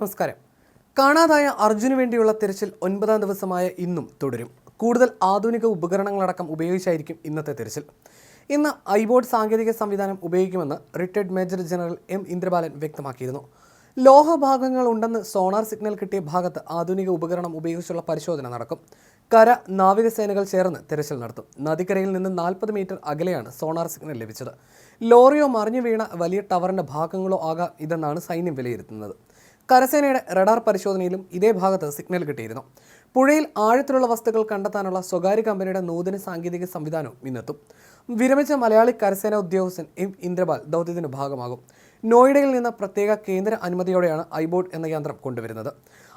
നമസ്കാരം. കാണാതായ അർജുന് വേണ്ടിയുള്ള തിരച്ചിൽ ഒൻപതാം ദിവസമായ ഇന്നും തുടരും. കൂടുതൽ ആധുനിക ഉപകരണങ്ങളടക്കം ഉപയോഗിച്ചായിരിക്കും ഇന്നത്തെ തിരച്ചിൽ. ഇന്ന് ഐബോർഡ് സാങ്കേതിക സംവിധാനം ഉപയോഗിക്കുമെന്ന് retired major general M Indrabalan വ്യക്തമാക്കിയിരുന്നു. ലോഹഭാഗങ്ങൾ ഉണ്ടെന്ന് സോണാർ സിഗ്നൽ കിട്ടിയ ഭാഗത്ത് ആധുനിക ഉപകരണം ഉപയോഗിച്ചുള്ള പരിശോധന നടക്കും. കര നാവികസേനകൾ ചേർന്ന് തിരച്ചിൽ നടത്തും. നദിക്കരയിൽ നിന്ന് നാൽപ്പത് മീറ്റർ അകലെയാണ് സോണാർ സിഗ്നൽ ലഭിച്ചത്. ലോറിയോ മറിഞ്ഞു വീണ വലിയ ടവറിന്റെ ഭാഗങ്ങളോ ആകാം ഇതെന്നാണ് സൈന്യം വിലയിരുത്തുന്നത്. കരസേനയുടെ റഡാർ പരിശോധനയിലും ഇതേ ഭാഗത്ത് സിഗ്നൽ കിട്ടിയിരുന്നു. പുഴയിൽ ആഴത്തിലുള്ള വസ്തുക്കൾ കണ്ടെത്താനുള്ള സ്വകാര്യ കമ്പനിയുടെ നൂതന സാങ്കേതിക സംവിധാനവും ഇന്നെത്തും. വിരമിച്ച മലയാളി കരസേന ഉദ്യോഗസ്ഥൻ എം ഇന്ദ്രപാൽ ദൗത്യത്തിന്റെ ഭാഗമാകും. നോയിഡയിൽ നിന്ന് പ്രത്യേക കേന്ദ്ര അനുമതിയോടെയാണ് ഐബോർഡ് എന്ന യന്ത്രം കൊണ്ടുവരുന്നത്.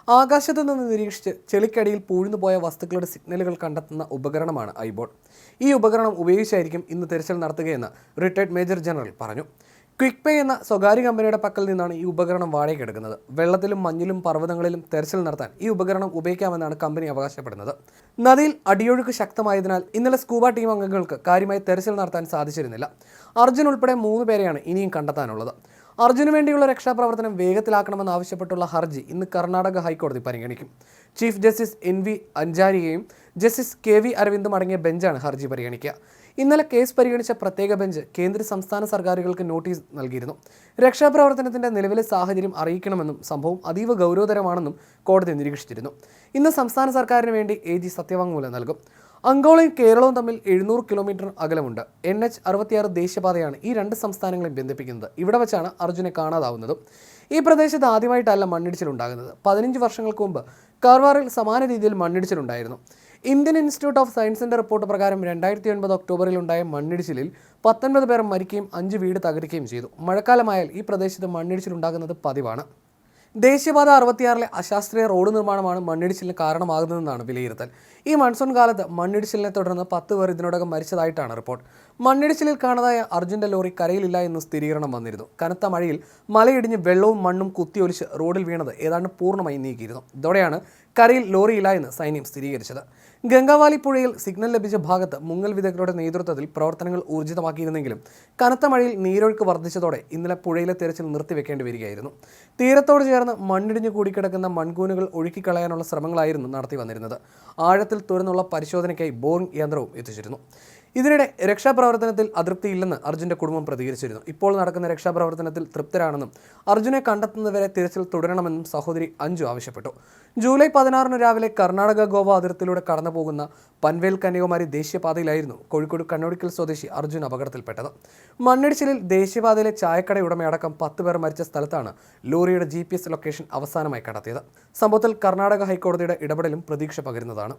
ആകാശത്തു നിന്ന് നിരീക്ഷിച്ച് ചെളിക്കടിയിൽ പൂഴ്ന്നുപോയ വസ്തുക്കളുടെ സിഗ്നലുകൾ കണ്ടെത്തുന്ന ഉപകരണമാണ് ഐബോർഡ് ഈ ഉപകരണം ഉപയോഗിച്ചായിരിക്കും ഇന്ന് തിരച്ചിൽ നടത്തുകയെന്ന് റിട്ടയർഡ് മേജർ ജനറൽ പറഞ്ഞു. ക്വിക്ക് പേ എന്ന സ്വകാര്യ കമ്പനിയുടെ പക്കൽ നിന്നാണ് ഈ ഉപകരണം വാടകയ്ക്ക് എടുക്കുന്നത്. വെള്ളത്തിലും മഞ്ഞിലും പർവതങ്ങളിലും തെരച്ചിൽ നടത്താൻ ഈ ഉപകരണം ഉപയോഗിക്കാമെന്നാണ് കമ്പനി അവകാശപ്പെടുന്നത്. നദിയിൽ അടിയൊഴുക്ക് ശക്തമായതിനാൽ ഇന്നലെ സ്കൂബ ടീം അംഗങ്ങൾക്ക് കാര്യമായി തെരച്ചിൽ നടത്താൻ സാധിച്ചിരുന്നില്ല. അർജുൻ ഉൾപ്പെടെ മൂന്ന് പേരെയാണ് ഇനിയും കണ്ടെത്താനുള്ളത്. അർജുന് വേണ്ടിയുള്ള രക്ഷാപ്രവർത്തനം വേഗത്തിലാക്കണമെന്ന് ആവശ്യപ്പെട്ടുള്ള ഹർജി ഇന്ന് കർണാടക ഹൈക്കോടതി പരിഗണിക്കും. ചീഫ് ജസ്റ്റിസ് എൻ വി അഞ്ചാരിയെയും ജസ്റ്റിസ് കെ വി അരവിന്ദും അടങ്ങിയ ബെഞ്ചാണ് ഹർജി പരിഗണിക്കുക. ഇന്നലെ കേസ് പരിഗണിച്ച പ്രത്യേക ബെഞ്ച് കേന്ദ്ര സംസ്ഥാന സർക്കാരുകൾക്ക് നോട്ടീസ് നൽകിയിരുന്നു. രക്ഷാപ്രവർത്തനത്തിന്റെ നിലവിലെ സാഹചര്യം അറിയിക്കണമെന്നും സംഭവം അതീവ ഗൗരവതരമാണെന്നും കോടതി നിരീക്ഷിച്ചിരുന്നു. ഇന്ന് സംസ്ഥാന സർക്കാരിന് വേണ്ടി എ ജി സത്യവാങ്മൂലം നൽകും. അങ്കോളയും കേരളവും തമ്മിൽ എഴുന്നൂറ് കിലോമീറ്റർ അകലമുണ്ട്. എൻ എച്ച് അറുപത്തിയാറ് ദേശീയപാതയാണ് ഈ രണ്ട് സംസ്ഥാനങ്ങളെ ബന്ധിപ്പിക്കുന്നത്. ഇവിടെ വെച്ചാണ് അർജുനെ കാണാതാവുന്നതും. ഈ പ്രദേശത്ത് ആദ്യമായിട്ടല്ല മണ്ണിടിച്ചിലുണ്ടാകുന്നത്. പതിനഞ്ച് വർഷങ്ങൾക്ക് മുമ്പ് കാർവാറിൽ സമാന രീതിയിൽ മണ്ണിടിച്ചിലുണ്ടായിരുന്നു. ഇന്ത്യൻ ഇൻസ്റ്റിറ്റ്യൂട്ട് ഓഫ് സയൻസിന്റെ റിപ്പോർട്ട് പ്രകാരം രണ്ടായിരത്തി ഒൻപത് ഒക്ടോബറിൽ ഉണ്ടായ മണ്ണിടിച്ചിലിൽ പത്തൊൻപത് പേർ മരിക്കുകയും അഞ്ച് വീട് തകരുകയും ചെയ്തു. മഴക്കാലമായാൽ ഈ പ്രദേശത്ത് മണ്ണിടിച്ചിലുണ്ടാകുന്നത് പതിവാണ്. ദേശീയപാത അറുപത്തിയാറിലെ അശാസ്ത്രീയ റോഡ് നിർമ്മാണമാണ് മണ്ണിടിച്ചിലിന് കാരണമാകുന്നതെന്നാണ് വിലയിരുത്തൽ. ഈ മൺസൂൺ കാലത്ത് മണ്ണിടിച്ചിലിനെ തുടർന്ന് പത്ത് പേർ ഇതിനോടകം മരിച്ചതായിട്ടാണ് റിപ്പോർട്ട്. മണ്ണിടിച്ചിലിൽ കാണാതായ അർജുന്റെ ലോറി കരയിലില്ല എന്ന് സ്ഥിരീകരണം വന്നിരുന്നു. കനത്ത മഴയിൽ മലയിടിഞ്ഞ് വെള്ളവും മണ്ണും കുത്തിയൊലിച്ച് റോഡിൽ വീണത് ഏതാണ്ട് പൂർണമായി നീക്കിയിരുന്നു. ഇതോടെയാണ് കരയിൽ ലോറിയില്ല എന്ന് സൈന്യം സ്ഥിരീകരിച്ചത്. ഗംഗാവാലി പുഴയിൽ സിഗ്നൽ ലഭിച്ച ഭാഗത്ത് മുങ്ങൽ വിദഗ്ധരുടെ നേതൃത്വത്തിൽ പ്രവർത്തനങ്ങൾ ഊർജിതമാക്കിയിരുന്നെങ്കിലും കനത്ത മഴയിൽ നീരൊഴുക്ക് വർദ്ധിച്ചതോടെ ഇന്നലെ പുഴയിലെ തിരച്ചിൽ നിർത്തിവെക്കേണ്ടി വരികയായിരുന്നു. തീരത്തോട് ചേർന്ന് മണ്ണിടിഞ്ഞു കൂടിക്കിടക്കുന്ന മൺകൂനുകൾ ഒഴുക്കിക്കളയാനുള്ള ശ്രമങ്ങളായിരുന്നു നടത്തി വന്നിരുന്നത്. ആഴത്തിൽ തുറന്നുള്ള പരിശോധനയ്ക്കായി ബോറിംഗ് യന്ത്രവും എത്തിച്ചിരുന്നു. ഇതിനിടെ രക്ഷാപ്രവർത്തനത്തിൽ അതൃപ്തിയില്ലെന്ന് അർജുന്റെ കുടുംബം പ്രതികരിച്ചിരുന്നു. ഇപ്പോൾ നടക്കുന്ന രക്ഷാപ്രവർത്തനത്തിൽ തൃപ്തരാണെന്നും അർജുനെ കണ്ടെത്തുന്നവരെ തിരച്ചിൽ തുടരണമെന്നും സഹോദരി അഞ്ജു ആവശ്യപ്പെട്ടു. ജൂലൈ പതിനാറിന് രാവിലെ കർണാടക ഗോവ അതിർത്തിയിലൂടെ കടന്നു പോകുന്ന പൻവേൽ കന്യാകുമാരി ദേശീയപാതയിലായിരുന്നു കോഴിക്കോട് കണ്ണോടിക്കൽ സ്വദേശി അർജുൻ അപകടത്തിൽപ്പെട്ടത്. മണ്ണിടിച്ചിലിൽ ദേശീയപാതയിലെ ചായക്കട ഉടമയടക്കം പത്ത് പേർ മരിച്ച സ്ഥലത്താണ് ലോറിയുടെ ജി ലൊക്കേഷൻ അവസാനമായി കണ്ടെത്തിയത്. സംഭവത്തിൽ കർണാടക ഹൈക്കോടതിയുടെ ഇടപെടലും പ്രതീക്ഷ പകരുന്നതാണ്.